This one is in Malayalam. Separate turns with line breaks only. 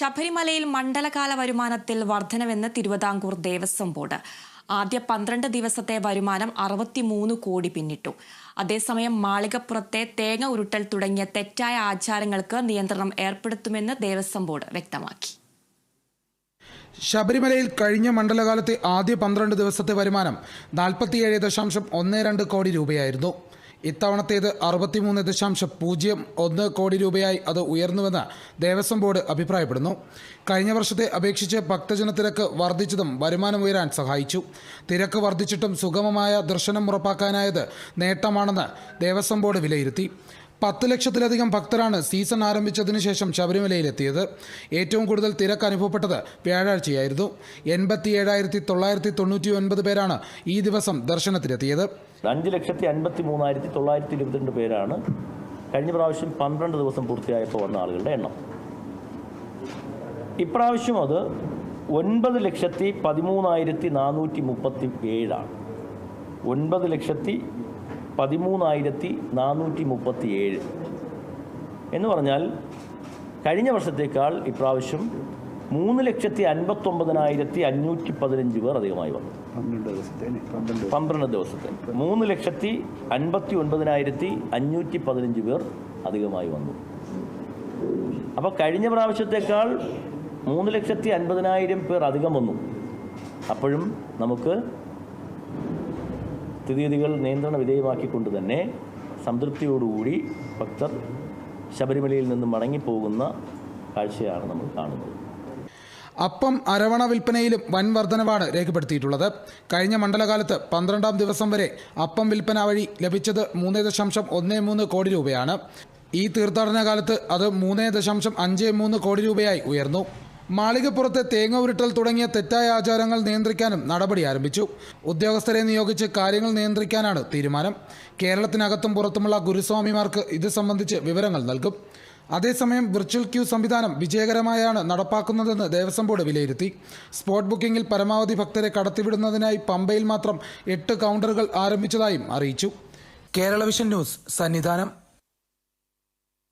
ശബരിമലയിൽ മണ്ഡലകാല വരുമാനത്തിൽ വർധനവെന്ന് തിരുവിതാംകൂർ ദേവസ്വം ബോർഡ്. ആദ്യ പന്ത്രണ്ട് ദിവസത്തെ വരുമാനം അറുപത്തിമൂന്ന് കോടി പിന്നിട്ടു. അതേസമയം മാളികപ്പുറത്തെ തേങ്ങ ഉരുട്ടൽ തുടങ്ങിയ തെറ്റായ ആചാരങ്ങൾക്ക് നിയന്ത്രണം ഏർപ്പെടുത്തുമെന്ന് ദേവസ്വം ബോർഡ് വ്യക്തമാക്കി.
ശബരിമലയിൽ കഴിഞ്ഞ മണ്ഡലകാലത്തെ ആദ്യ പന്ത്രണ്ട് ദിവസത്തെ വരുമാനം നാൽപ്പത്തിയേഴ് ദശാംശം ഒന്ന് രണ്ട് കോടി രൂപയായിരുന്നു. ഇത്തവണത്തേത് അറുപത്തിമൂന്ന് ദശാംശം പൂജ്യം ഒന്ന് കോടി രൂപയായി അത് ഉയർന്നുവെന്ന് ദേവസ്വം ബോർഡ് അഭിപ്രായപ്പെടുന്നു. കഴിഞ്ഞ വർഷത്തെ അപേക്ഷിച്ച് ഭക്തജനത്തിരക്ക് വർദ്ധിച്ചതും വരുമാനം ഉയരാൻ സഹായിച്ചു. തിരക്ക് വർദ്ധിച്ചിട്ടും സുഗമമായ ദർശനം ഉറപ്പാക്കാനായത് നേട്ടമാണെന്ന് ദേവസ്വം ബോർഡ് വിലയിരുത്തി. പത്ത് ലക്ഷത്തിലധികം ഭക്തരാണ് സീസൺ ആരംഭിച്ചതിന് ശേഷം ശബരിമലയിലെത്തിയത്. ഏറ്റവും കൂടുതൽ തിരക്ക് അനുഭവപ്പെട്ടത് വ്യാഴാഴ്ചയായിരുന്നു. എൺപത്തി ഏഴായിരത്തി തൊള്ളായിരത്തി തൊണ്ണൂറ്റി ഒൻപത് പേരാണ് ഈ ദിവസം ദർശനത്തിനെത്തിയത്.
അഞ്ച് ലക്ഷത്തി അൻപത്തി മൂന്നായിരത്തി തൊള്ളായിരത്തി ഇരുപത്തിരണ്ട് പേരാണ് കഴിഞ്ഞ പ്രാവശ്യം പന്ത്രണ്ട് ദിവസം പൂർത്തിയായപ്പോൾ വന്ന ആളുകളുടെ എണ്ണം. ഇപ്രാവശ്യം അത് ഒൻപത് ലക്ഷത്തി പതിമൂന്നായിരത്തി നാനൂറ്റി മുപ്പത്തി ഏഴാണ് ഒൻപത് ലക്ഷത്തി പതിമൂന്നായിരത്തി നാനൂറ്റി മുപ്പത്തി ഏഴ് എന്ന് പറഞ്ഞാൽ കഴിഞ്ഞ വർഷത്തേക്കാൾ ഇപ്രാവശ്യം മൂന്ന് ലക്ഷത്തി അൻപത്തൊമ്പതിനായിരത്തി അഞ്ഞൂറ്റി പതിനഞ്ച് പേർ അധികമായി വന്നു. പന്ത്രണ്ട് ദിവസത്തെ മൂന്ന് ലക്ഷത്തി അൻപത്തി ഒൻപതിനായിരത്തി അഞ്ഞൂറ്റി പതിനഞ്ച് പേർ അധികമായി വന്നു. അപ്പോൾ കഴിഞ്ഞ പ്രാവശ്യത്തേക്കാൾ മൂന്ന് ലക്ഷത്തി അൻപതിനായിരം പേർ അധികം വന്നു. അപ്പോഴും നമുക്ക് സ്ഥിതിഗതികൾ നിയന്ത്രണ വിധേയമാക്കിക്കൊണ്ട് തന്നെ സംതൃപ്തിയോടുകൂടി ഭക്തർ ശബരിമലയിൽ നിന്ന് മടങ്ങിപ്പോകുന്ന കാഴ്ചയാണ് നമ്മൾ കാണുന്നത്.
അപ്പം അരവണ വിൽപ്പനയിലും വൻ വർധനവാണ് രേഖപ്പെടുത്തിയിട്ടുള്ളത്. കഴിഞ്ഞ മണ്ഡലകാലത്ത് പന്ത്രണ്ടാം ദിവസം വരെ അപ്പം വിൽപ്പന വഴി ലഭിച്ചത് മൂന്ന് ദശാംശം ഒന്ന് മൂന്ന് കോടി രൂപയാണ്. ഈ തീർത്ഥാടന കാലത്ത് അത് മൂന്ന് ദശാംശം അഞ്ച് മൂന്ന് കോടി രൂപയായി ഉയർന്നു. മാളികപ്പുറത്തെ തേങ്ങ ഉരുട്ടൽ തുടങ്ങിയ തെറ്റായ ആചാരങ്ങൾ നിയന്ത്രിക്കാനും നടപടി ആരംഭിച്ചു. ഉദ്യോഗസ്ഥരെ നിയോഗിച്ച് കാര്യങ്ങൾ നിയന്ത്രിക്കാനാണ് തീരുമാനം. കേരളത്തിനകത്തും പുറത്തുമുള്ള ഗുരുസ്വാമിമാർക്ക് ഇത് സംബന്ധിച്ച് വിവരങ്ങൾ നൽകും. അതേസമയം വിർച്വൽ ക്യൂ സംവിധാനം വിജയകരമായാണ് നടപ്പാക്കുന്നതെന്ന് ദേവസ്വം ബോർഡ് വിലയിരുത്തി. സ്പോട്ട് ബുക്കിംഗിൽ പരമാവധി ഭക്തരെ കടത്തിവിടുന്നതിനായി പമ്പയിൽ മാത്രം എട്ട് കൗണ്ടറുകൾ ആരംഭിച്ചതായും അറിയിച്ചു. Kerala vision news Sannidhanam.